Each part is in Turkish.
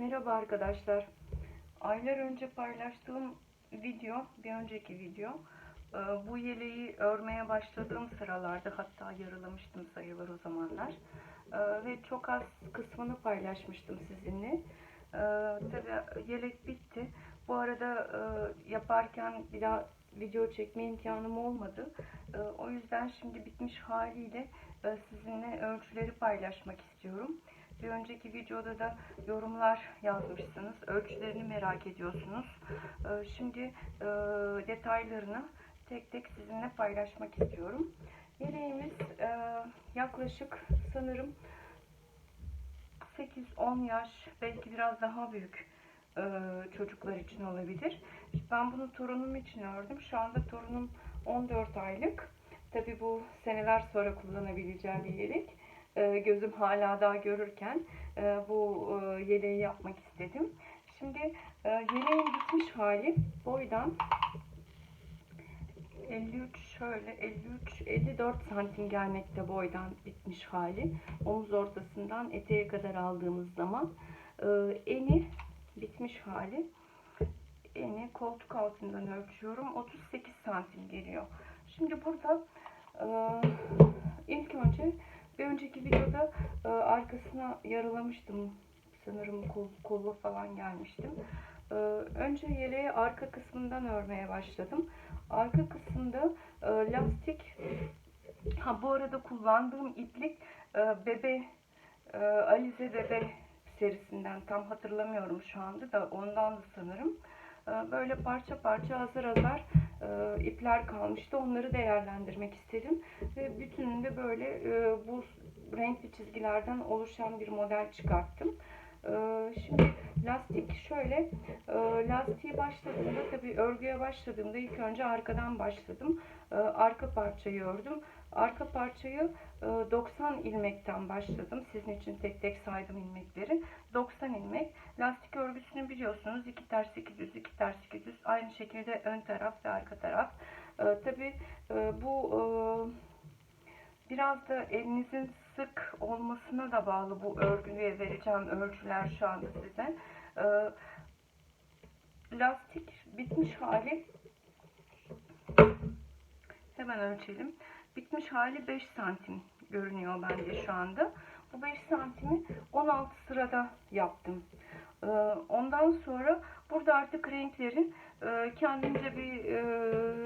Merhaba arkadaşlar. Aylar önce paylaştığım video, bir önceki video. e, Bu yeleği örmeye başladığım sıralarda hatta yarılamıştım sayılır o zamanlar. E, Ve çok az kısmını paylaşmıştım sizinle. E, Tabii yelek bitti. Bu arada yaparken bir daha video çekme imkanım olmadı. O yüzden şimdi bitmiş haliyle sizinle ölçüleri paylaşmak istiyorum. Bir önceki videoda da yorumlar yazmışsınız. Ölçülerini merak ediyorsunuz. Ee, Şimdi e, detaylarını tek tek sizinle paylaşmak istiyorum. Yeleğimiz e, yaklaşık sanırım 8-10 yaş belki biraz daha büyük e, çocuklar için olabilir. Ben bunu torunum için ördüm. Şu anda torunum 14 aylık. Tabi bu seneler sonra kullanabileceğim bir yelek. E, gözüm hala daha görürken e, bu e, yeleği yapmak istedim. Şimdi e, yeleğin bitmiş hali boydan 53 şöyle 53 54 santim gelmekte boydan bitmiş hali. Omuz ortasından eteğe kadar aldığımız zaman eni bitmiş hali. Eni koltuk altından ölçüyorum. 38 santim geliyor. Şimdi burada ilk önce bir önceki videoda e, arkasına yaralamıştım. Sanırım kol, kolla falan gelmiştim. E, önce yeleği arka kısmından örmeye başladım. Arka kısımda e, lastik ha bu arada kullandığım iplik e, bebe e, Alize bebe serisinden tam hatırlamıyorum şu anda da ondan da sanırım. E, böyle parça parça azar azar e, ipler kalmıştı. Onları değerlendirmek istedim. Ve bütününde böyle e, bu renkli çizgilerden oluşan bir model çıkarttım. E, şimdi lastik şöyle e, lastiği başladığımda tabii örgüye başladığımda ilk önce arkadan başladım. E, arka parçayı ördüm. Arka parçayı e, 90 ilmekten başladım. Sizin için tek tek saydım ilmekleri. 90 ilmek. Lastik örgüsünü biliyorsunuz. iki ters iki düz, iki ters iki düz. Aynı şekilde ön taraf ve arka taraf. E, tabii e, bu e, biraz da elinizin sık olmasına da bağlı bu örgüye vereceğim ölçüler şu anda size. E, lastik bitmiş hali hemen ölçelim. Bitmiş hali 5 santim görünüyor bende şu anda. Bu 5 santimi 16 sırada yaptım. Ee, Ondan sonra burada artık renklerin e, kendimce bir e,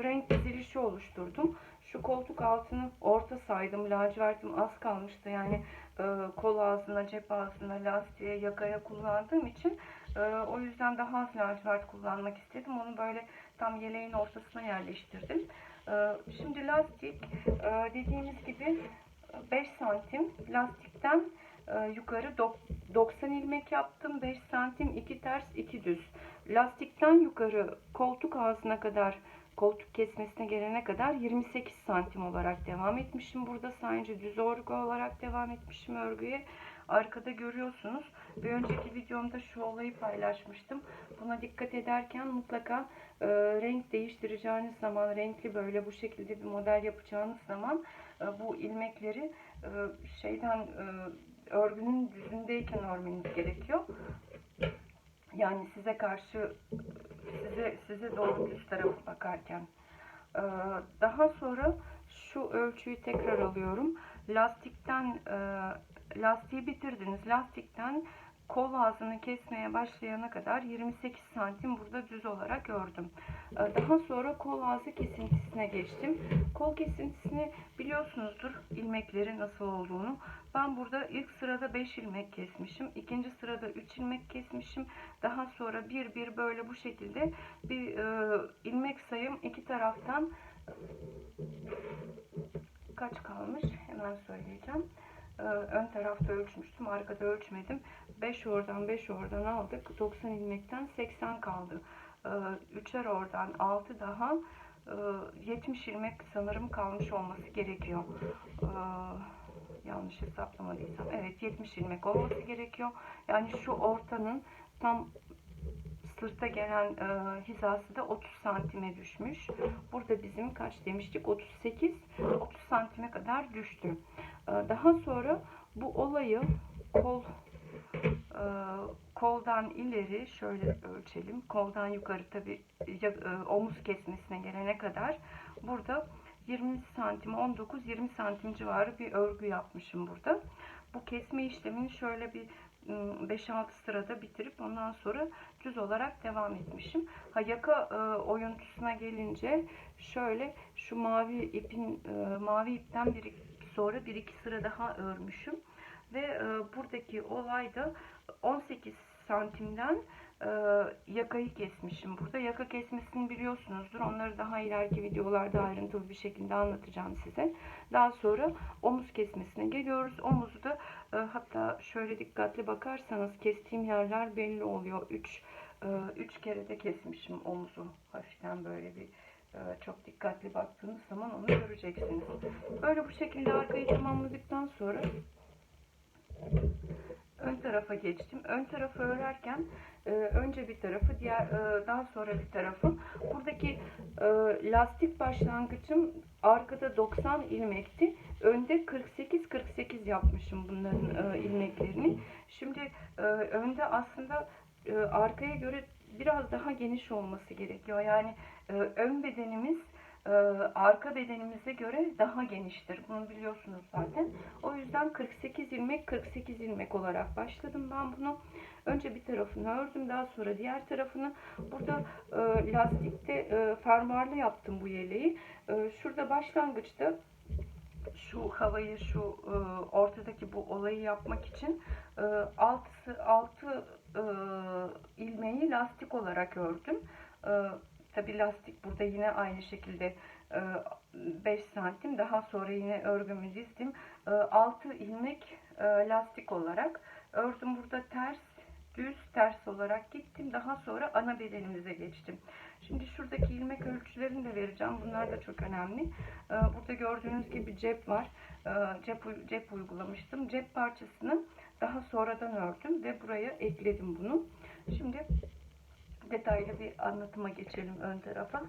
renk dizilişi oluşturdum. Şu koltuk altını orta saydım. Lacivertim az kalmıştı. Yani e, kol ağzına, cep ağzına, lastiğe, yakaya kullandığım için o yüzden daha az lacivert kullanmak istedim. Onu böyle tam yeleğin ortasına yerleştirdim. E, Şimdi lastik e, dediğimiz gibi 5 santim lastikten e, yukarı dok- 90 ilmek yaptım. 5 santim 2 ters 2 düz. Lastikten yukarı koltuk ağzına kadar koltuk kesmesine gelene kadar 28 santim olarak devam etmişim. Burada sadece düz örgü olarak devam etmişim örgüye. Arkada görüyorsunuz. Bir önceki videomda şu olayı paylaşmıştım. Buna dikkat ederken mutlaka e, renk değiştireceğiniz zaman, renkli böyle bu şekilde bir model yapacağınız zaman e, bu ilmekleri e, şeyden e, örgünün düzündeyken örmeniz gerekiyor. Yani size karşı size size doğru düz tarafı bakarken. Ee, Daha sonra şu ölçüyü tekrar alıyorum. Lastikten e, lastiği bitirdiniz. Lastikten kol ağzını kesmeye başlayana kadar 28 santim burada düz olarak ördüm. Ee, Daha sonra kol ağzı kesintisine geçtim. Kol kesintisini biliyorsunuzdur ilmekleri nasıl olduğunu. Ben burada ilk sırada 5 ilmek kesmişim. ikinci sırada 3 ilmek kesmişim. Daha sonra bir bir böyle bu şekilde bir e, ilmek sayım iki taraftan kaç kalmış hemen söyleyeceğim. Ee, ön tarafta ölçmüştüm. Arkada ölçmedim. 5 oradan 5 oradan aldık. 90 ilmekten 80 kaldı. Ee, üçer oradan 6 daha e, 70 ilmek sanırım kalmış olması gerekiyor. Ee, yanlış hesaplamadıysam. Evet 70 ilmek olması gerekiyor. Yani şu ortanın tam sırta gelen e, hizası da 30 santime düşmüş. Burada bizim kaç demiştik? 38. 30 santime kadar düştü. E, daha sonra bu olayı kol e, kol koldan ileri şöyle ölçelim. Koldan yukarı tabi omuz kesmesine gelene kadar burada 20 santim 19-20 santim civarı bir örgü yapmışım burada. Bu kesme işlemini şöyle bir ım, 5-6 sırada bitirip ondan sonra düz olarak devam etmişim. Ha yaka e, oyuntusuna gelince şöyle şu mavi ipin e, mavi ipten bir sonra bir iki sıra daha örmüşüm ve e, buradaki olay da 18 santimden e, yakayı kesmişim. Burada yaka kesmesini biliyorsunuzdur. Onları daha ileriki videolarda ayrıntılı bir şekilde anlatacağım size. Daha sonra omuz kesmesine geliyoruz. Omuzu da e, hatta şöyle dikkatli bakarsanız kestiğim yerler belli oluyor. 3 3 kere de kesmişim omuzu. Hafiften böyle bir e, çok dikkatli baktığınız zaman onu göreceksiniz. Böyle bu şekilde arkayı tamamladıktan sonra ön tarafa geçtim. Ön tarafı örerken e, önce bir tarafı, diğer e, daha sonra bir tarafı. Buradaki e, lastik başlangıcım arkada 90 ilmekti. Önde 48-48 yapmışım bunların ilmeklerini. Şimdi e, önde aslında e, arkaya göre biraz daha geniş olması gerekiyor. Yani e, ön bedenimiz e, arka bedenimize göre daha geniştir. Bunu biliyorsunuz zaten. O yüzden 48 ilmek 48 ilmek olarak başladım ben bunu. Önce bir tarafını ördüm. Daha sonra diğer tarafını. Burada e, lastikte e, fermuarlı yaptım bu yeleği. E, şurada başlangıçta şu havayı şu e, ortadaki bu olayı yapmak için e, altı, altı e, ilmeği lastik olarak ördüm. E, Tabi lastik burada yine aynı şekilde e, 5 santim. Daha sonra yine örgümü dizdim. E, 6 ilmek e, lastik olarak ördüm. Burada ters, düz, ters olarak gittim. Daha sonra ana bedenimize geçtim. Şimdi şuradaki ilmek ölçülerini de vereceğim. Bunlar da çok önemli. E, Burada gördüğünüz gibi cep var. E, Cep, cep uygulamıştım. Cep parçasını daha sonradan ördüm ve buraya ekledim bunu. Şimdi detaylı bir anlatıma geçelim ön tarafa.